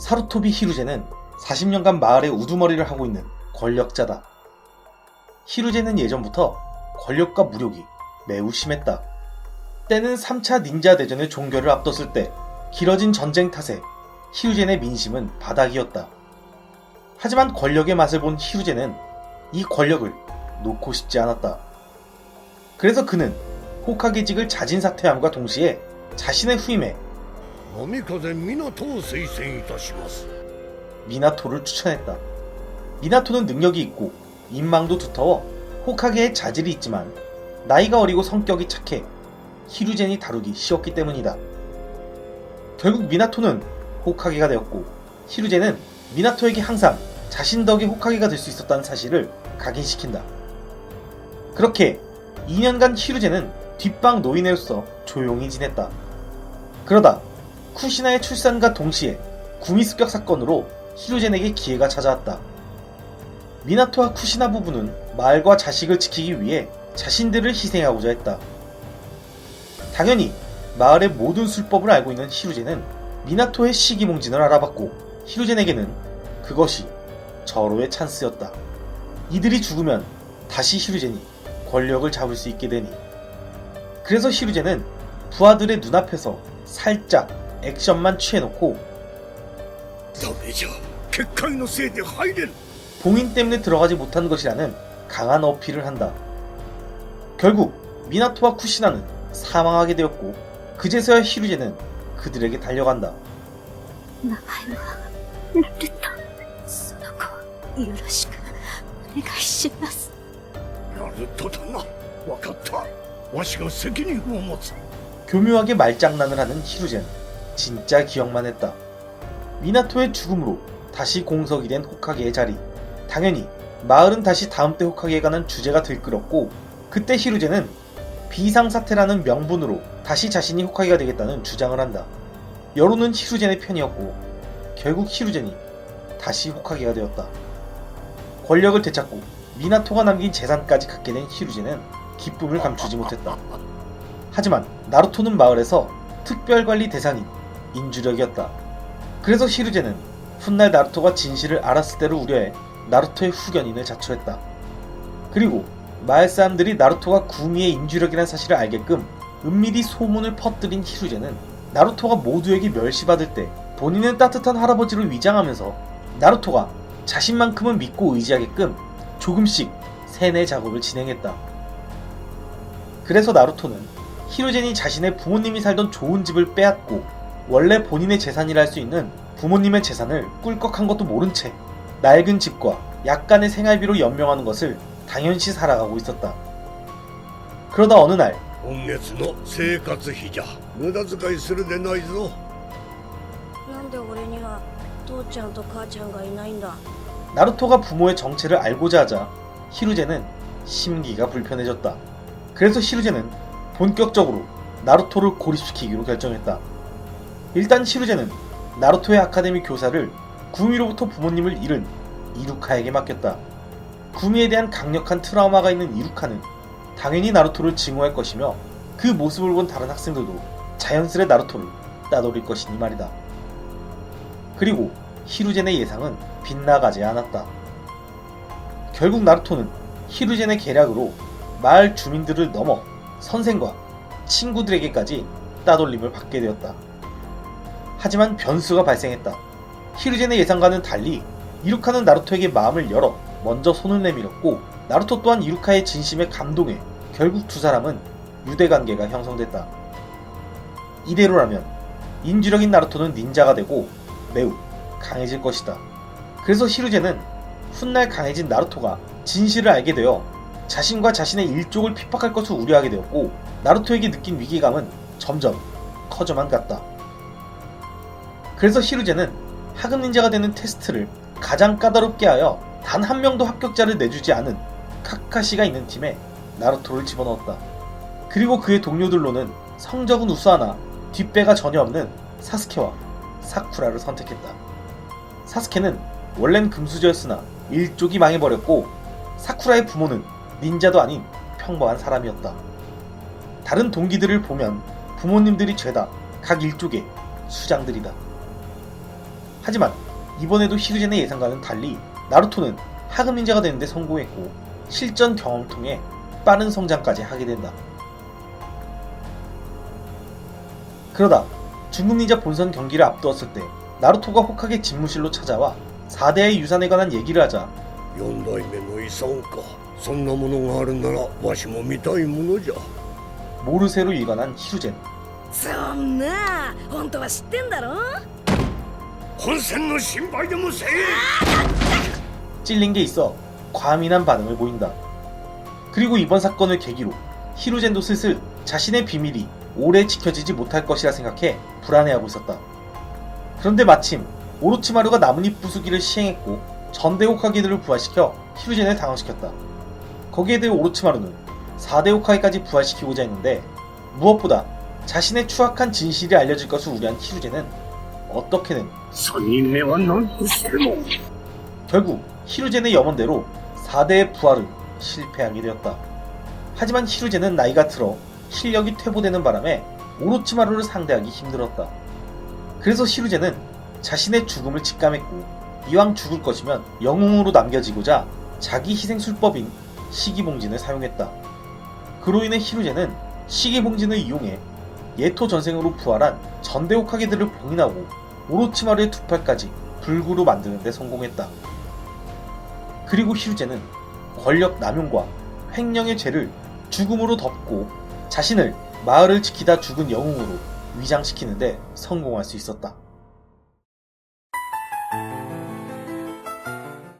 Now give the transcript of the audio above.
사루토비 히루제는 40년간 마을의 우두머리를 하고 있는 권력자다. 히루제는 예전부터 권력과 무력이 매우 심했다. 때는 3차 닌자 대전의 종결을 앞뒀을 때 길어진 전쟁 탓에 히루젠의 민심은 바닥이었다. 하지만 권력의 맛을 본 히루젠은 이 권력을 놓고 싶지 않았다. 그래서 그는 호카게직을 자진 사퇴함과 동시에 자신의 후임에 波風湊を推薦いたします 미나토를 추천했다. 미나토는 능력이 있고 인망도 두터워 호카게의 자질이 있지만 나이가 어리고 성격이 착해 히루젠이 다루기 쉬웠기 때문이다. 결국 미나토는 호카게가 되었고 히루젠은 미나토에게 항상 자신 덕에 호카게가 될 수 있었다는 사실을 각인시킨다. 그렇게 2년간 히루젠은 뒷방 노인으로서 조용히 지냈다. 그러다 쿠시나의 출산과 동시에 구미 습격 사건으로 히루젠에게 기회가 찾아왔다. 미나토와 쿠시나 부부는 마을과 자식을 지키기 위해 자신들을 희생하고자 했다. 당연히 마을의 모든 술법을 알고 있는 히루젠은 미나토의 시기몽진을 알아봤고 히루젠에게는 그것이 절호의 찬스였다. 이들이 죽으면 다시 히루젠이 권력을 잡을 수 있게 되니. 그래서 히루젠은 부하들의 눈앞에서 살짝 액션만 취해놓고 봉인 때문에 들어가지 못한 것이라는 강한 어필을 한다. 결국 미나토와 쿠시나는 사망하게 되었고 그제서야 히루제는 그들에게 달려간다. 교묘하게 말장난을 하는 히루제는 진짜 기억만 했다. 미나토의 죽음으로 다시 공석이 된 호카게의 자리. 당연히 마을은 다시 다음 때 호카게에 관한 주제가 들끓었고 그때 히루젠은 비상사태라는 명분으로 다시 자신이 호카게가 되겠다는 주장을 한다. 여론은 히루젠의 편이었고 결국 히루젠이 다시 호카게가 되었다. 권력을 되찾고 미나토가 남긴 재산까지 갖게 된 히루젠은 기쁨을 감추지 못했다. 하지만 나루토는 마을에서 특별관리 대상인 인주력이었다. 그래서 히루제는 훗날 나루토가 진실을 알았을 때를 우려해 나루토의 후견인을 자초했다. 그리고 마을 사람들이 나루토가 구미의 인주력이라는 사실을 알게끔 은밀히 소문을 퍼뜨린 히루제는 나루토가 모두에게 멸시받을 때 본인은 따뜻한 할아버지로 위장하면서 나루토가 자신만큼은 믿고 의지하게끔 조금씩 세뇌 작업을 진행했다. 그래서 나루토는 히로젠이 자신의 부모님이 살던 좋은 집을 빼앗고 원래 본인의 재산이라 할 수 있는 부모님의 재산을 꿀꺽한 것도 모른 채 낡은 집과 약간의 생활비로 연명하는 것을 당연시 살아가고 있었다. 그러다 어느 날 今月の生活費じゃ無駄遣いするでないぞなんで俺には父ちゃんと母ちゃんがいないんだ 나루토가 부모의 정체를 알고자 하자 히루제는 심기가 불편해졌다. 그래서 히루제는 본격적으로 나루토를 고립시키기로 결정했다. 일단 히루제는 나루토의 아카데미 교사를 구미로부터 부모님을 잃은 이루카에게 맡겼다. 구미에 대한 강력한 트라우마가 있는 이루카는 당연히 나루토를 증오할 것이며 그 모습을 본 다른 학생들도 자연스레 나루토를 따돌릴 것이니 말이다. 그리고 히루젠의 예상은 빗나가지 않았다. 결국 나루토는 히루젠의 계략으로 마을 주민들을 넘어 선생과 친구들에게까지 따돌림을 받게 되었다. 하지만 변수가 발생했다. 히루젠의 예상과는 달리 이루카는 나루토에게 마음을 열어 먼저 손을 내밀었고 나루토 또한 이루카의 진심에 감동해 결국 두 사람은 유대 관계가 형성됐다. 이대로라면 인주력인 나루토는 닌자가 되고 매우 강해질 것이다. 그래서 히루제는 훗날 강해진 나루토가 진실을 알게 되어 자신과 자신의 일족을 핍박할 것을 우려하게 되었고 나루토에게 느낀 위기감은 점점 커져만 갔다. 그래서 히루제는 하급 닌자가 되는 테스트를 가장 까다롭게 하여 단 한 명도 합격자를 내주지 않은 카카시가 있는 팀에 나루토를 집어넣었다. 그리고 그의 동료들로는 성적은 우수하나 뒷배가 전혀 없는 사스케와 사쿠라를 선택했다. 사스케는 원래는 금수저였으나 일족이 망해버렸고 사쿠라의 부모는 닌자도 아닌 평범한 사람이었다. 다른 동기들을 보면 부모님들이 죄다 각 일족의 수장들이다. 하지만 이번에도 히루젠의 예상과는 달리 나루토는 하급 닌자가 되는데 성공했고 실전 경험을 통해 빠른 성장까지 하게 된다. 그러다 중국 닌자 본선 경기를 앞두었을 때 나루토가 호카게 집무실로 찾아와 4대의 유산에 관한 얘기를 하자 四代目の遺産かそんなものがあるならわしも見たいものじゃ 모르세로 일관한 히루젠 そんな本当は知ってんだろ 혼센노 신발도 무세. 찔린 게 있어 과민한 반응을 보인다. 그리고 이번 사건을 계기로 히로젠도 슬슬 자신의 비밀이 오래 지켜지지 못할 것이라 생각해 불안해하고 있었다. 그런데 마침 오로치마루가 나뭇잎 부수기를 시행했고 전대 호카게들을 부활시켜 히로젠을 당황시켰다. 거기에 대해 오로치마루는 4대 호카게까지 부활시키고자 했는데 무엇보다 자신의 추악한 진실이 알려질 것을 우려한 히로젠은 어떻게 된 선임해와 논술모 결국 히루젠의 염원대로 4대의 부활을 실패하게 되었다. 하지만 히루젠은 나이가 들어 실력이 퇴보되는 바람에 오로치마루를 상대하기 힘들었다. 그래서 히루젠은 자신의 죽음을 직감했고 이왕 죽을 것이면 영웅으로 남겨지고자 자기 희생술법인 시기봉진을 사용했다. 그로 인해 히루젠은 시기봉진을 이용해 예토 전생으로 부활한 전대호카게들을 봉인하고 오로치마루의 두 팔까지 불구로 만드는 데 성공했다. 그리고 히루제는 권력 남용과 횡령의 죄를 죽음으로 덮고 자신을 마을을 지키다 죽은 영웅으로 위장시키는데 성공할 수 있었다.